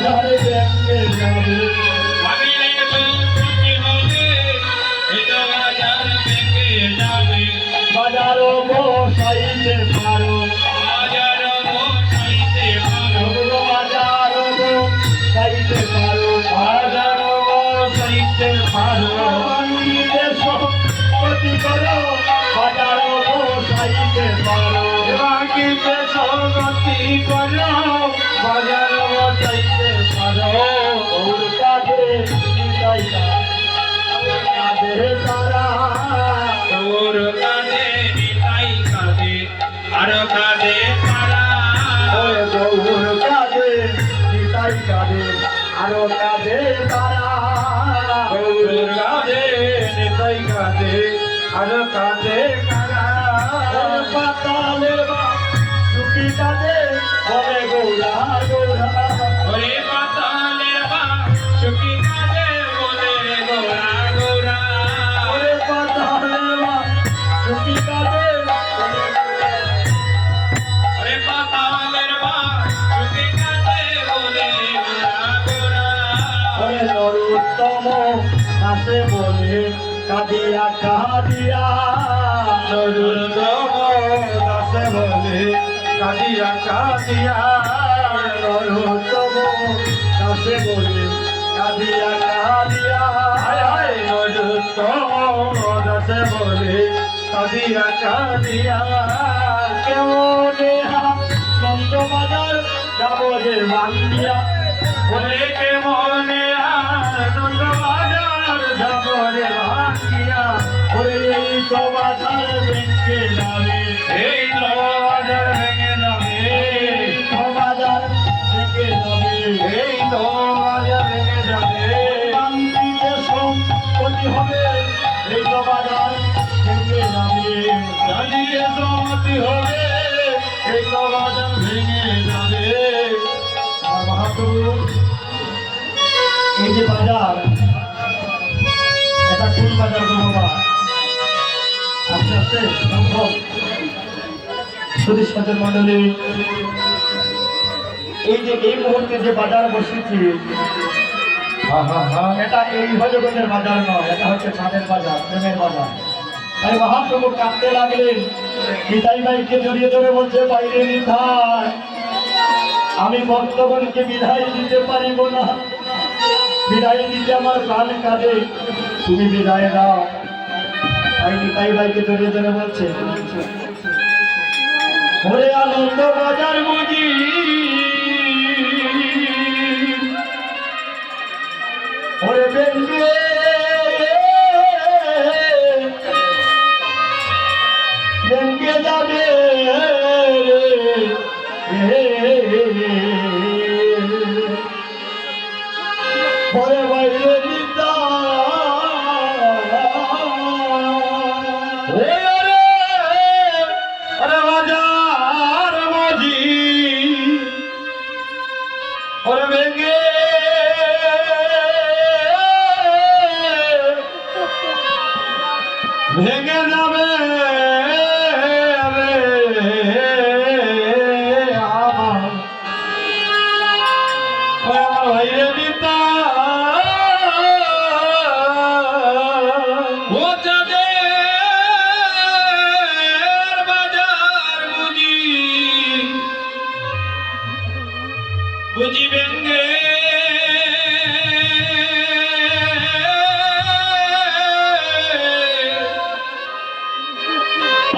যাবে আর কাঁধে কারা? বা ওরে গৌরা গৌরা কাদিয়া কাদিয়া নরুদম দাসে বলে। কাঁদিয়া কাঁদিয়া নরোত্তম দাসে বলে। কাদিয়া কাদিয়া নরুদম দাসে বলে। কাঁদিয়া কাঁদিয়া কেমনে নন্দ বাজার যাব যে বান্দিয়া বলে কে বাজার ভেঙে যাবে এই বাজার ভেঙে যাবে বাজার ভেঙে যাবে এই বাজার ভেঙে যাবে হবে শুধু সচেতন মন্ডলী এই যে, এই মুহূর্তে যে বাজার বসেছি এটা এই ভজগণের বাজার নয়, এটা হচ্ছে ছাদের বাজার, প্রেমের বাজার। তাই মহাপ্রভু কাঁদতে লাগলেন নিতাই ভাইকে জড়িয়ে ধরে বলছে, বাইরে নিতাই আমি ভক্তগণকে বিদায় দিতে পারিব না। বিদায় দিতে আমার প্রাণ কাঁদে, তুমি বিদায় দাও। তাই নিতাই ভাইকে জড়িয়ে ধরে বলছে ওরে আনন্দ বাজার বুঝি। ওরে বেঙ্গে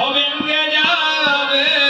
ও যাবে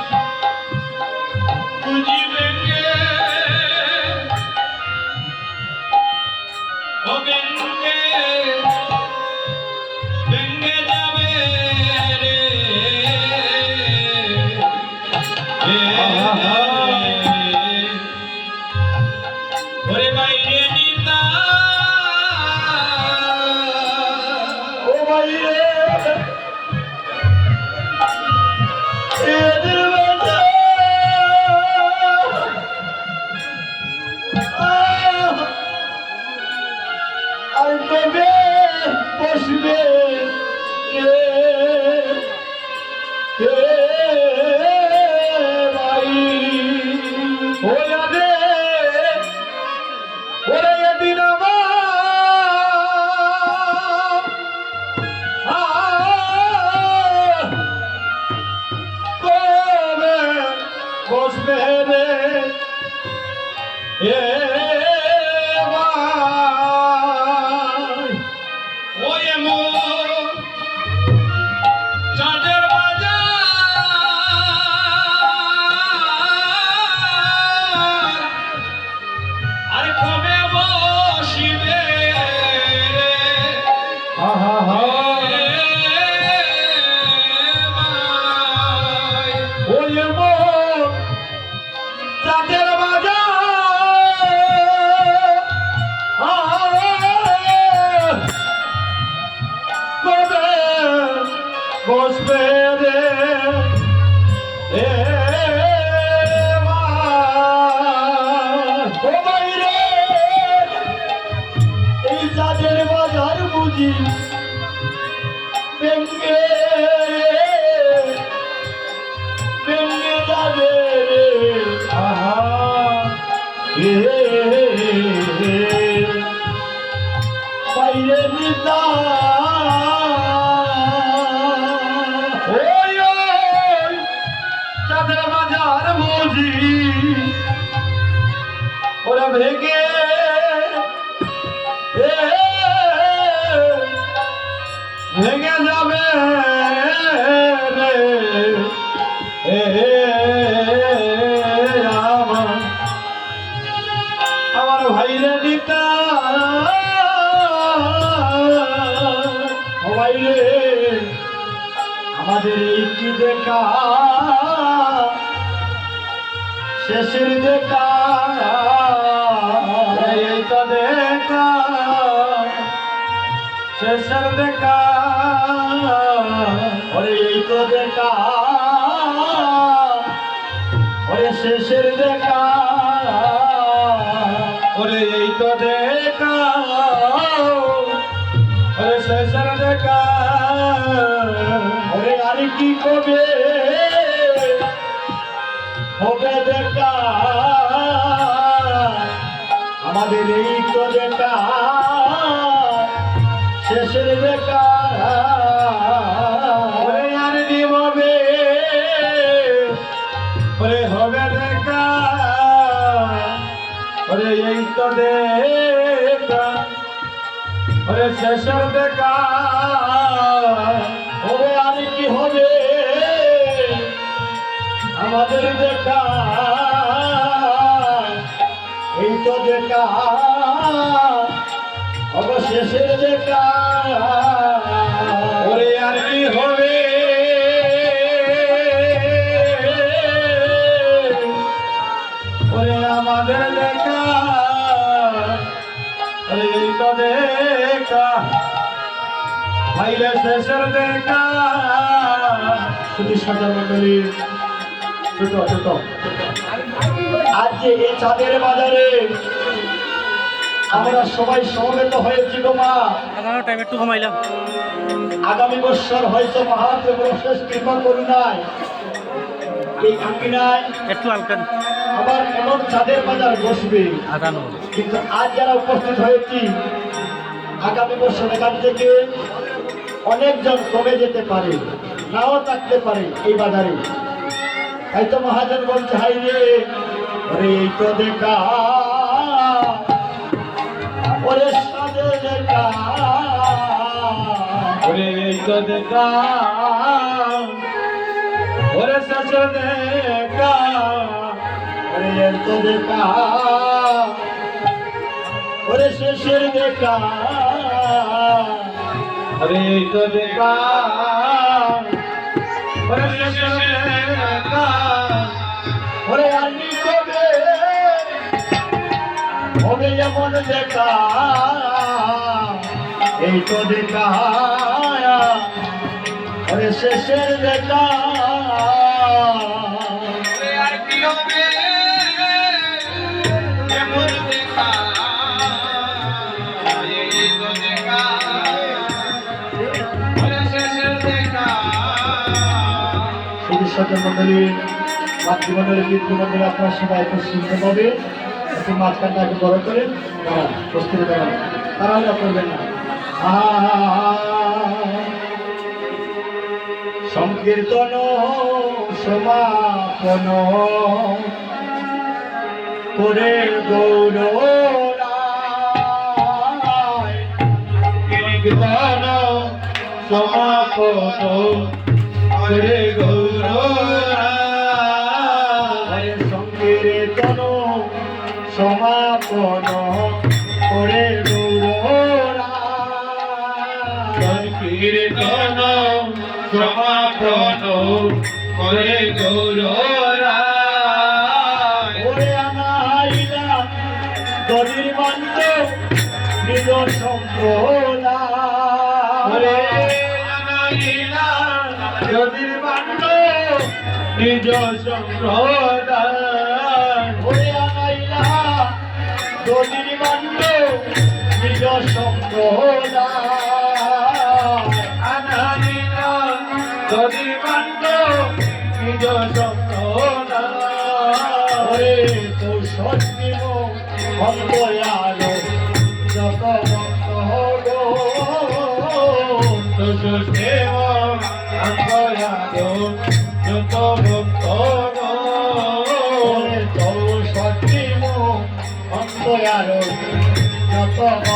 যাবে আমার। ভাইরে দিতা আমাদের এই কি দেখা? শেষের দেখা। এই তো দেখা। শেষের দেখা। ওরে এই তো দেখা ওরে শেষের দেখা। ওরে এই তো দেখা। ওরে শেষের দেখা। ওরে আর কি কবে হবে দেখা? আমাদের এই তো দেখা। শেষের দেখা হবে আর কি হবে? আমাদের দেখা এই তো দেখা অবশেষের দেখা। দেখা ভাইলে শেষের দেখা। শুধু সাজা মন্ডলী ছোট ছোট। আজ যে এই চাঁদের বাজারে আমরা সবাই সমবেত হয়েছি গো মা। টাইম একটু কমাইলাম আগামী বৎসর হয়তো মহাপ্রভুর শেষ কৃপা করুণায় এই আঙ্গিনায় একটু হালকা। আবার এমন চাঁদের বাজার বসবে। কিন্তু আজ যারা উপস্থিত হয়েছি আগামী বছর এখান থেকে অনেকজন কমে যেতে পারে নাও থাকতে পারে এই বাজারে। তাই তো মহাজন বলছে হাই রে ওরে তো দেখা। ওরে সাজে দেখা। ওরে তো দেখা। ওরে সাজে দেখা। ওরে তো দেখা। ওরে শেষের দেখা। ওরে এই তো দেখা ওরে শেষের দেখা ওরে আনি কবে হবে এমন দেখা এই তো দেখা ওরে শেষের দেখা মন্ডলী মাতৃমন্ডলী পিতৃমন্ডলী আপনার সবাই একটু পাবে। একটু মাঝখানটা একটু বড় করে প্রস্তুতি দাঁড়ান। না। সংকীর্তন সমাপন করে গৌর সমাপন করে গৌর সমাপন করে কীর্তন সমাপন করে গৌর দলির মান্ত নিজ দলির মান্ত নিজ সম্প্রদায় ওরে আনাইলা দলির মান্ত নিজ সম্প্রদায় আনাইলা যদি মান্ত নিজ সম্প্রদায় ওরে তোর সত্যিম অন্তয়ালো যত ভক্ত গো সুস্থেম আন্তয়ালো যত যত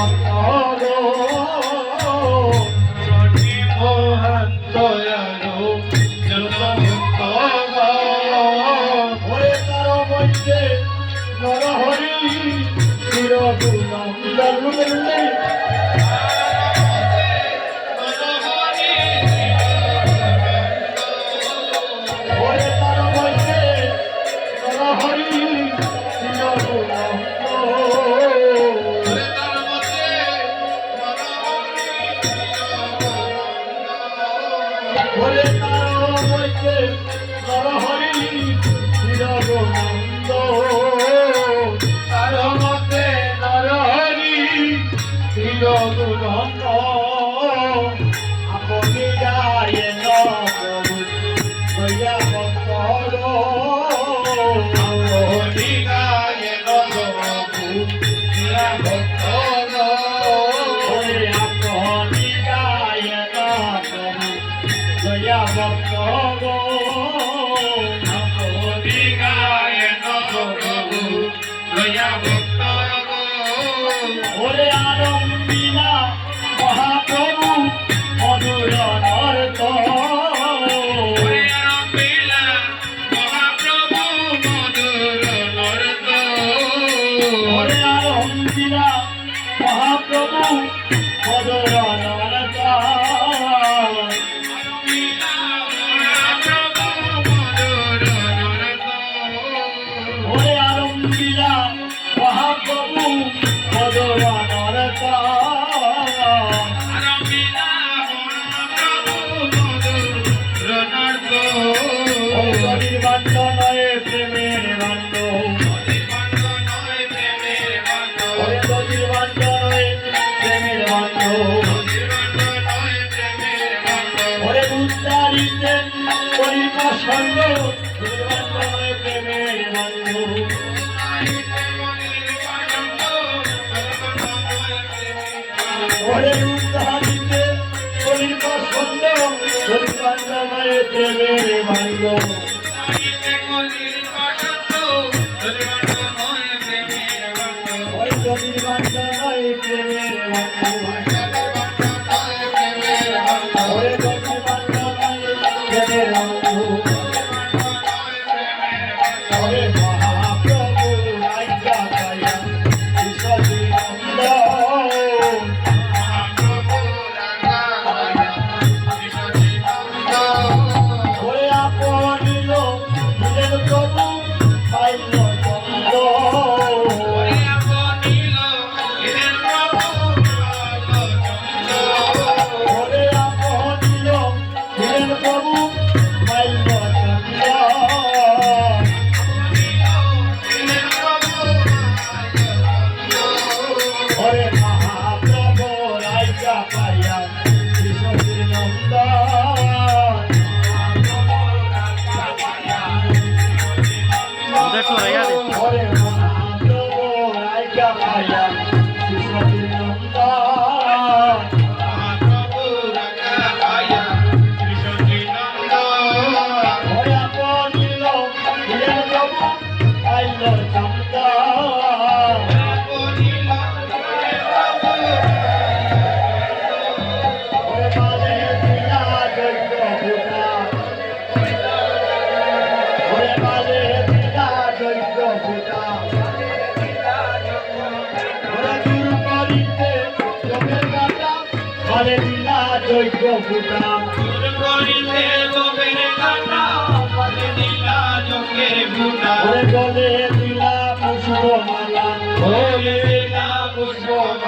হইয়া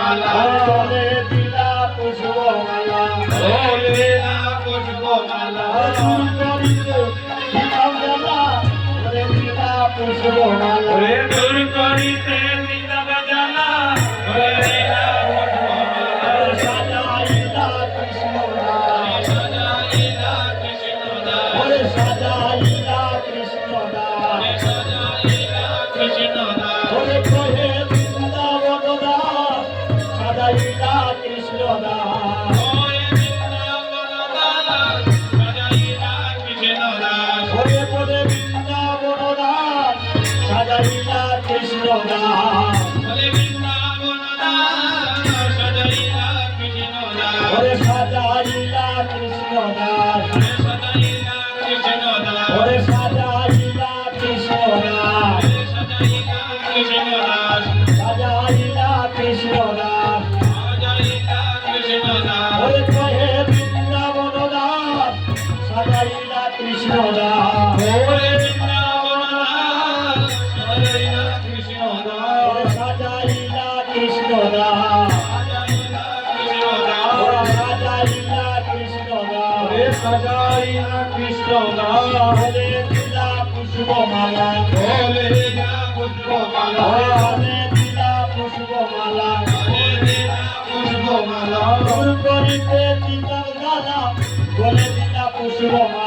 পুষ্পমালা। পুষ্পমালা। 吃过吗？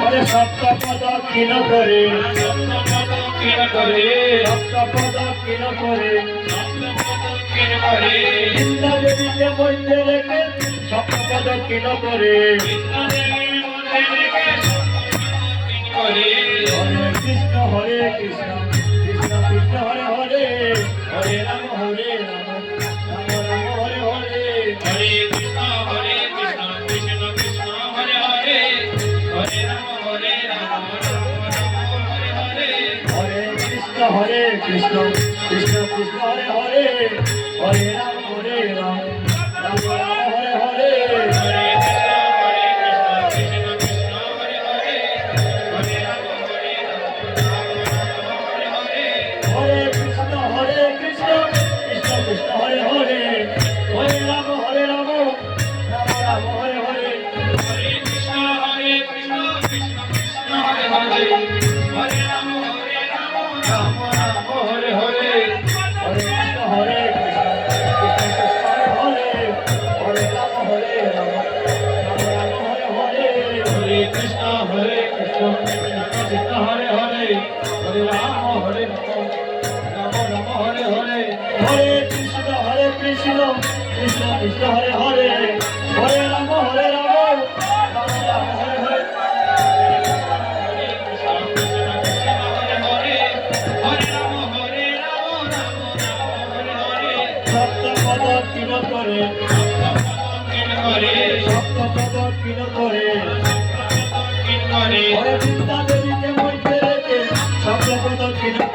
করে সপ্তপদ কিন করে, সপ্তপদ কিন করে। বৃন্দাদেবীকে মধ্যে রেখে সপ্তপদ কিন করে কৃষ্ণ, হরে কৃষ্ণ।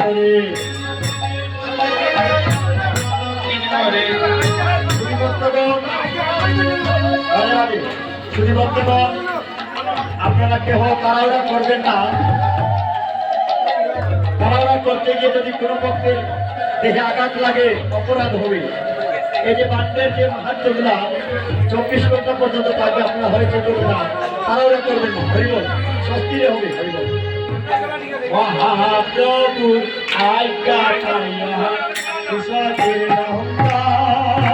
করে আরে শ্রীভক্তগণ আপনারা কেহ তাড়াহুড়া করবেন না। তাড়াহুড়া করতে গিয়ে যদি কোনো পক্ষের দেহে আঘাত লাগে, অপরাধ হবে। এই যে বান্ডের যে মাহাত্মগুলা চব্বিশ ঘণ্টা পর্যন্ত থাকবে আপনারা হয়েছে করবেন না তাড়াহুড়া করবেন না। হরিবল স্বস্তিরে হবে, হরিবল। মহাপ্রভু আজ্ঞা কারিয়া কুশলের নন্দন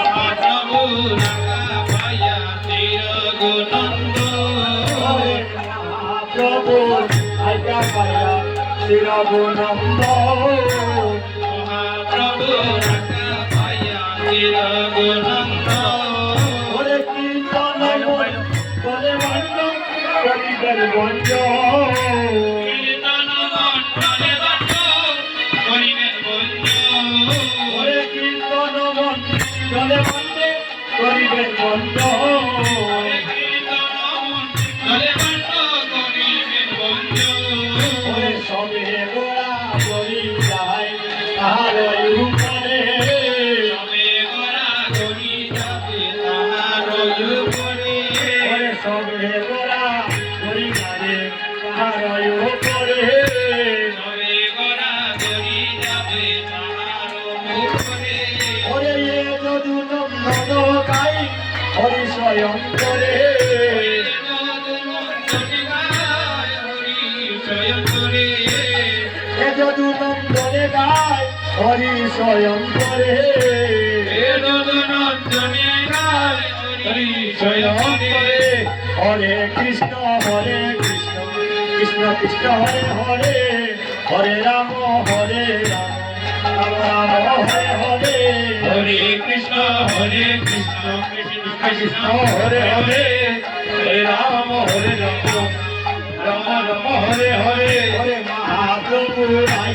প্রভু রাখা পায়া চির গুনন্দ প্রভু আজ্ঞা পাইয়া শিরগুনন্দ মহাপ্রভু রাখা পায়া চিরগুণন্দ কীর্তন বন্ধ যদু নন্দনে গায় হরি স্বয়ং করে স্বয়ং করে হরে কৃষ্ণ হরে কৃষ্ণ কৃষ্ণ কৃষ্ণ, হরে হরে হরে রাম হরে রাম রাম রাম হরে হরে হরে কৃষ্ণ হরে কৃষ্ণ কৃষ্ণ কৃষ্ণ হরে হরে হরে রাম হরে রাম রাম রাম হরে হরে হরে।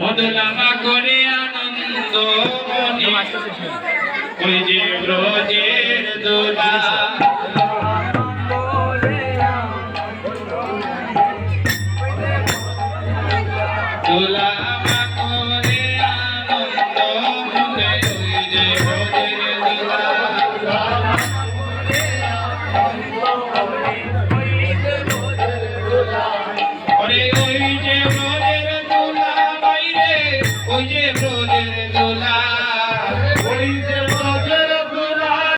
মধুলামা করে আনন্দ ওই যে ব্রজের দোলা।